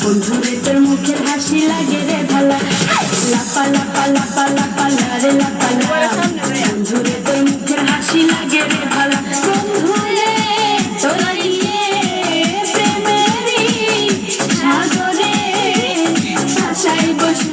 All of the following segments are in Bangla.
বন্ধুরে তোর মুখে হাসি লাগে রে ভালা লাপা লাপা লাপা লাপা লারে লাপা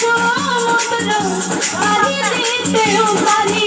সমুদ্র পারি দিতেও পারি।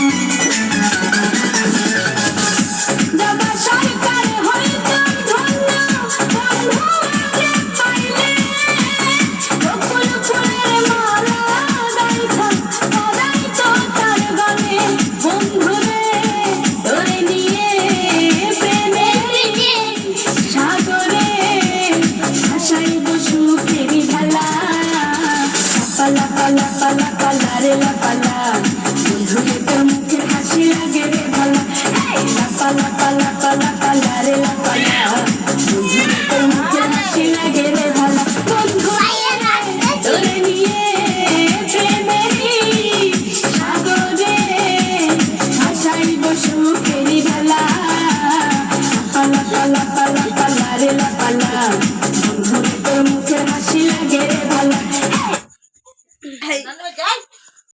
তেরি ভালা লাপালা পালা পালা পালা রে লাপালা বন্ধুরে তোর মুখে হাসি লাগে রে ভালা লাপালা পালা পালা পালা রে লাপালা বন্ধুরে তোর মুখে হাসি লাগে রে ভালা বন্ধু তোরে নিয়ে প্রেমেরি সাগরে ভাষাই বসু তেরি ভালা লাপালা পালা পালা